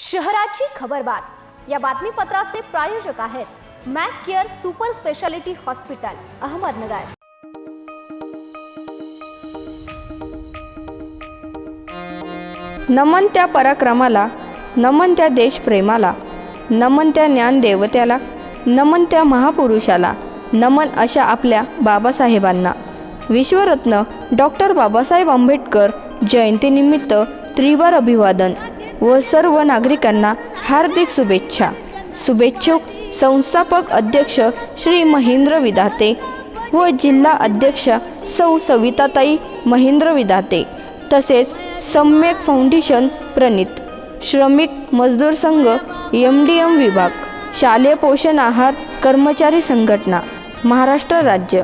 शहराची खबरबात या बातमीपत्राचे प्रायोजक आहेत Mac Care super speciality hospital Ahmednagar. नमन त्या पराक्रमाला नमन त्या देशप्रेमाला नमन त्या ज्ञानदेवत्याला नमन त्या महापुरुषाला नमन अशा आपल्या बाबासाहेबांना. विश्वरत्न डॉक्टर बाबासाहेब आंबेडकर जयंतीनिमित्त त्रिवार अभिवादन. व सर्व नागरिकांना हार्दिक शुभेच्छा. शुभेच्छुक संस्थापक अध्यक्ष श्री महेंद्र विधाते व जिल्हा अध्यक्ष सौ सविताताई महेंद्र विधाते तसेच सम्यक फाउंडेशन प्रणित श्रमिक मजदूर संघ एम डी एम विभाग शालेय पोषण आहार कर्मचारी संघटना महाराष्ट्र राज्य.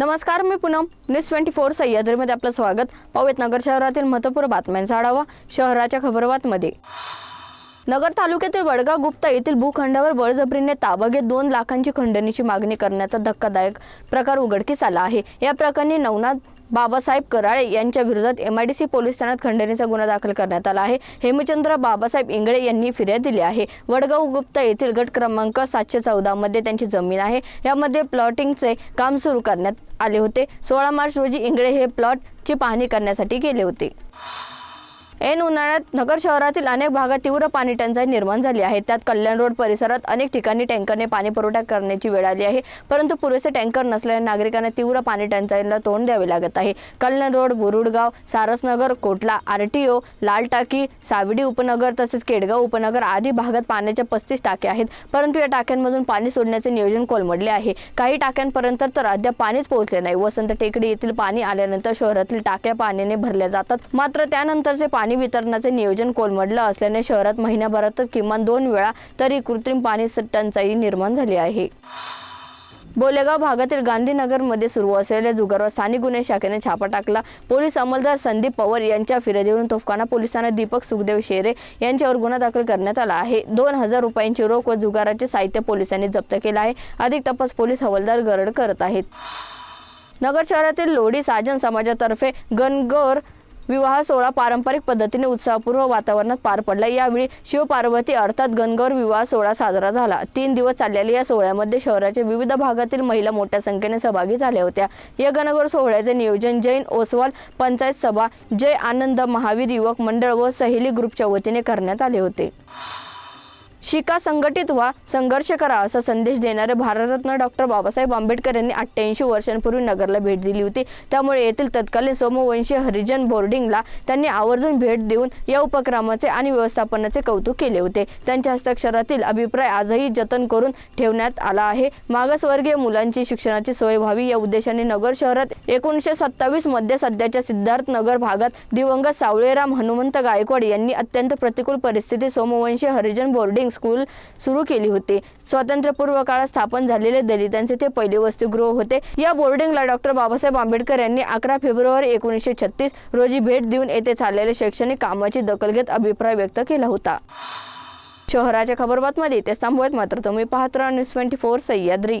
नमस्कार मी पूनम. न्यूज ट्वेंटी फोर सह्याद्रीमध्ये आपलं स्वागत. पाहूयात नगर शहरातील महत्त्वपूर्ण बातम्यांचा आढावा शहराच्या खबरबातमध्ये नगर तालुक्यातील वडगाव गुप्ता येथील भूखंडावर बळजबरीने ताबा घेत दोन लाखांची खंडणीची मागणी करण्याचा धक्कादायक प्रकार उघडकीस आला आहे. या प्रकरणी नवनाथ बाबासाहेब कराळे यांच्या विरोधात M I D C police ठाण्यात खंडणीचा गुन्हा दाखल करण्यात आला आहे. हेमचंद्र बाबासाहेब इंगळे यांनी फिर्याद दिली आहे. वडगाव गुप्ता येथील गट क्रमांक सातशे चौदा मध्ये त्यांची जमीन आहे. यामध्ये प्लॉटिंगचे काम सुरू करण्यात आले होते. सोळा मार्च रोजी इंगळे हे प्लॉटची पाहणी करण्यासाठी गेले होते. ऐन उन्हाळ्यात नगर शहरातील अनेक भागात तीव्र पाणी टंचाई निर्माण झाली आहे. त्यात कल्याण रोड परिसरात अनेक ठिकाणी टँकरने पाणी पुरवठा करण्याची वेळ आली आहे. परंतु पुरेसे टँकर नसल्याने नागरिकांना तीव्र पाणी टंचाईला तोंड द्यावे लागत आहे. कल्याण रोड बुरुडगाव सारसनगर कोटला आरटीओ लाल टाकी सावडी उपनगर तसेच केडगाव उपनगर आदी भागात पाण्याच्या पस्तीस टाक्या आहेत. परंतु या टाक्यांमधून पाणी सोडण्याचे नियोजन कोलमडले आहे. काही टाक्यांपर्यंत तर अद्याप पाणीच पोहोचले नाही. वसंत टेकडी येथील पाणी आल्यानंतर शहरातील टाक्या पाण्याने भरल्या जातात. मात्र त्यानंतरचे पाणी वितरणाचे नियोजन कोलमडलं असल्याने शहरात महिन्याभरातच किमान दोन वेळा तरी कृत्रिम पाणी टंचाई निर्माण झाली आहे. बोलेगाव भागातील गांधीनगरमध्ये सुरू असलेल्या जुगारवर स्थानिक गुन्हे शाखेने छापा टाकला. पोलीस अंमलदार संदीप पवार यांच्या फिर्यादीवरून तोफखाना पोलिसांना दीपक सुखदेव शेरे यांच्यावर गुन्हा दाखल करण्यात आला आहे. दोन हजार रुपयांची रोख व जुगाराचे साहित्य पोलिसांनी जप्त केलं आहे. अधिक तपास पोलीस हवालदार गरड करत आहेत. नगर शहरातील लोढी साजन समाजातर्फे गणगौर विवाह सोहळा पारंपरिक पद्धतीने उत्साहपूर्व वातावरणात पार पडला. यावेळी शिवपार्वती अर्थात गणगौर विवाह सोहळा साजरा झाला. तीन दिवस चाललेल्या या सोहळ्यामध्ये शहराच्या विविध भागातील महिला मोठ्या संख्येने सहभागी झाल्या होत्या. या गणगौर सोहळ्याचे नियोजन जैन ओसवाल पंचायत सभा जय आनंद महावीर युवक मंडळ व सहेली ग्रुपच्या वतीने करण्यात आले होते. शिका संघटित व्हा संघर्ष करा असा संदेश देणारे भारतरत्न डॉक्टर बाबासाहेब आंबेडकर यांनी अठ्ठ्याऐंशी वर्षांपूर्वी नगरला भेट दिली होती. त्यामुळे येथील तत्कालीन सोमवंशी हरिजन बोर्डिंगला त्यांनी आवर्जून भेट देऊन या उपक्रमाचे आणि व्यवस्थापनाचे कौतुक केले होते. त्यांच्या हस्ताक्षरातील अभिप्राय आजही जतन करून ठेवण्यात आला आहे. मागासवर्गीय मुलांची शिक्षणाची सोय व्हावी या उद्देशाने नगर शहरात एकोणीसशे सत्तावीसमध्ये सध्याच्या सिद्धार्थ नगर भागात दिवंगत सावळेराम हनुमंत गायकवाड यांनी अत्यंत प्रतिकूल परिस्थितीत Somvanshi Harijan boarding boarding school सुरू केली होती. स्वातंत्र्यपूर्व काळात स्थापन झालेले दलितांचे ते पहिले वसतिगृह होते. या बोर्डिंगला डॉक्टर बाबासाहेब आंबेडकर यांनी अकरा फेब्रुवारी एकोणीसशे छत्तीस रोजी भेट देऊन येथे चाललेल्या शैक्षणिक कामाची दखल घेत अभिप्राय व्यक्त केला होता. शहराच्या खबरबातमध्ये ते थांबवत मात्र तुम्ही पाहत राहा न्यूज ट्वेंटी फोर सह्याद्री.